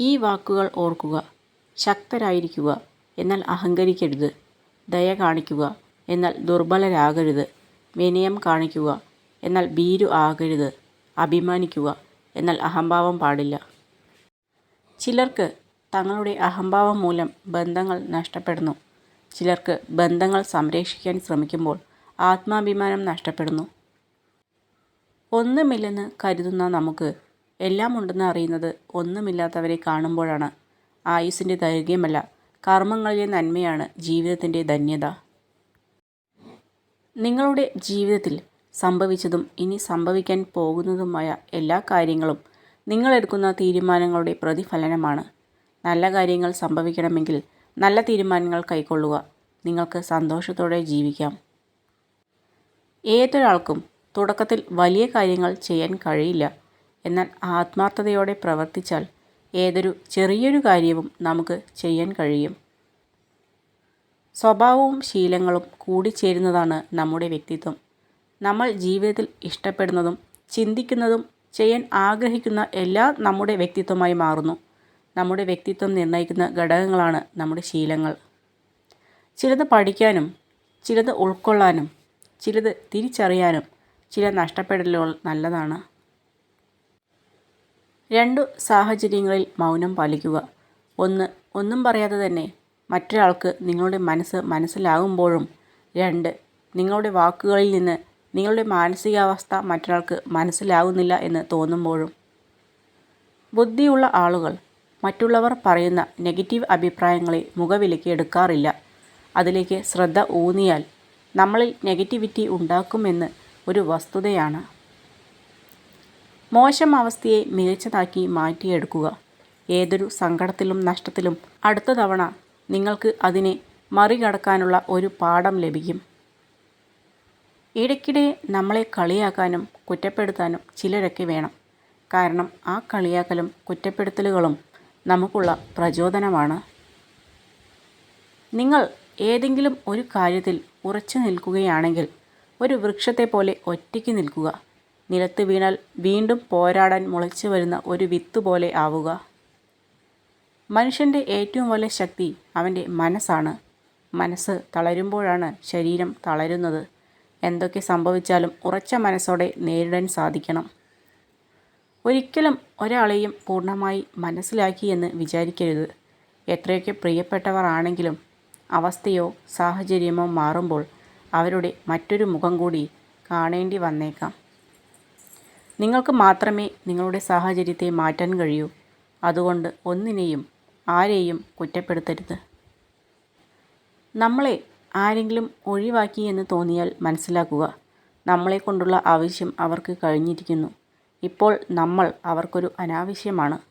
ഈ വാക്കുകൾ ഓർക്കുക. ശക്തരായിരിക്കുക. എന്നാൽ അഹങ്കരിക്കരുത്. ദയ കാണിക്കുക. എന്നാൽ ദുർബലരാകരുത്. വിനയം കാണിക്കുക. എന്നാൽ ഭീരു ആകരുത്. അഭിമാനിക്കുക. എന്നാൽ അഹംഭാവം പാടില്ല. ചിലർക്ക് തങ്ങളുടെ അഹംഭാവം മൂലം ബന്ധങ്ങൾ നഷ്ടപ്പെടുന്നു. ചിലർക്ക് ബന്ധങ്ങൾ സംരക്ഷിക്കാൻ ശ്രമിക്കുമ്പോൾ ആത്മാഭിമാനം നഷ്ടപ്പെടുന്നു. ഒന്നുമില്ലെന്ന് കരുതുന്ന നമുക്ക് എല്ലാം ഉണ്ടെന്ന് അറിയുന്നത് ഒന്നുമില്ലാത്തവരെ കാണുമ്പോഴാണ്. ആയുസ്സിന്റെ ദൈർഘ്യമല്ല കർമ്മങ്ങളിലെ നന്മയാണ് ജീവിതത്തിന്റെ ധന്യത. നിങ്ങളുടെ ജീവിതത്തിൽ സംഭവിച്ചതും ഇനി സംഭവിക്കാൻ പോകുന്നതുമായ എല്ലാ കാര്യങ്ങളും നിങ്ങളെടുക്കുന്ന തീരുമാനങ്ങളുടെ പ്രതിഫലനമാണ്. നല്ല കാര്യങ്ങൾ സംഭവിക്കണമെങ്കിൽ നല്ല തീരുമാനങ്ങൾ കൈക്കൊള്ളുക. നിങ്ങൾക്ക് സന്തോഷത്തോടെ ജീവിക്കാം. ഏതൊരാൾക്കും തുടക്കത്തിൽ വലിയ കാര്യങ്ങൾ ചെയ്യാൻ കഴിയില്ല. എന്നാൽ ആത്മാർത്ഥതയോടെ പ്രവർത്തിച്ചാൽ ഏതൊരു ചെറിയൊരു കാര്യവും നമുക്ക് ചെയ്യാൻ കഴിയും. സ്വഭാവവും ശീലങ്ങളും കൂടിച്ചേരുന്നതാണ് നമ്മുടെ വ്യക്തിത്വം. നമ്മൾ ജീവിതത്തിൽ ഇഷ്ടപ്പെടുന്നതും ചിന്തിക്കുന്നതും ചെയ്യാൻ ആഗ്രഹിക്കുന്ന എല്ലാ നമ്മുടെ വ്യക്തിത്വമായി മാറുന്നു. നമ്മുടെ വ്യക്തിത്വം നിർണയിക്കുന്ന ഘടകങ്ങളാണ് നമ്മുടെ ശീലങ്ങൾ. ചിലത് പഠിക്കാനും ചിലത് ഉൾക്കൊള്ളാനും ചിലത് തിരിച്ചറിയാനും ചില നഷ്ടപ്പെടലുകൾ നല്ലതാണ്. രണ്ടു സാഹചര്യങ്ങളിൽ മൗനം പാലിക്കുക. ഒന്ന് ഒന്നും പറയാതെ തന്നെ മറ്റൊരാൾക്ക് നിങ്ങളുടെ മനസ്സ് മനസ്സിലാകുമ്പോഴും രണ്ട് നിങ്ങളുടെ വാക്കുകളിൽ നിന്ന് നിങ്ങളുടെ മാനസികാവസ്ഥ മറ്റൊരാൾക്ക് മനസ്സിലാകുന്നില്ല എന്ന് തോന്നുമ്പോഴും. ബുദ്ധിയുള്ള ആളുകൾ മറ്റുള്ളവർ പറയുന്ന നെഗറ്റീവ് അഭിപ്രായങ്ങളെ മുഖവിലയ്ക്ക് എടുക്കാറില്ല. അതിലേക്ക് ശ്രദ്ധ ഊന്നിയാൽ നമ്മളിൽ നെഗറ്റിവിറ്റി ഉണ്ടാക്കുമെന്ന് ഒരു വസ്തുതയാണ്. മോശം അവസ്ഥയെ മികച്ചതാക്കി മാറ്റിയെടുക്കുക. ഏതൊരു സങ്കടത്തിലും നഷ്ടത്തിലും അടുത്ത തവണ നിങ്ങൾക്ക് അതിനെ മറികടക്കാനുള്ള ഒരു പാഠം ലഭിക്കും. ഇടയ്ക്കിടെ നമ്മളെ കളിയാക്കാനും കുറ്റപ്പെടുത്താനും ചിലരൊക്കെ വേണം. കാരണം ആ കളിയാക്കലും കുറ്റപ്പെടുത്തലുകളും നമുക്കുള്ള പ്രചോദനമാണ്. നിങ്ങൾ ഏതെങ്കിലും ഒരു കാര്യത്തിൽ ഉറച്ചു നിൽക്കുകയാണെങ്കിൽ ഒരു വൃക്ഷത്തെ പോലെ ഒറ്റയ്ക്ക് നിൽക്കുക. നിലത്ത് വീണാൽ വീണ്ടും പോരാടാൻ മുളച്ചു വരുന്ന ഒരു വിത്ത് പോലെ ആവുക. മനുഷ്യന്റെ ഏറ്റവും വലിയ ശക്തി അവന്റെ മനസ്സാണ്. മനസ്സ് തളരുമ്പോഴാണ് ശരീരം തളരുന്നത്. എന്തൊക്കെ സംഭവിച്ചാലും ഉറച്ച മനസ്സോടെ നേരിടാൻ സാധിക്കണം. ഒരിക്കലും ഒരാളെയും പൂർണമായി മനസ്സിലാക്കി എന്ന് വിചാരിക്കരുത്. എത്രയൊക്കെ പ്രിയപ്പെട്ടവർ ആണെങ്കിലും അവസ്ഥയോ സാഹചര്യമോ മാറുമ്പോൾ അവരുടെ മറ്റൊരു മുഖം കൂടി കാണേണ്ടി വന്നേക്കാം. നിങ്ങൾക്ക് മാത്രമേ നിങ്ങളുടെ സാഹചര്യത്തെ മാറ്റാൻ കഴിയൂ. അതുകൊണ്ട് ഒന്നിനെയും ആരെയും കുറ്റപ്പെടുത്തരുത്. നമ്മളെ ആരെങ്കിലും ഒഴിവാക്കി എന്ന് തോന്നിയാൽ മനസ്സിലാക്കുക. നമ്മളെ കൊണ്ടുള്ള ആവശ്യം അവർക്ക് കഴിഞ്ഞിരിക്കുന്നു. ഇപ്പോൾ നമ്മൾ അവർക്കൊരു അനാവശ്യമാണ്.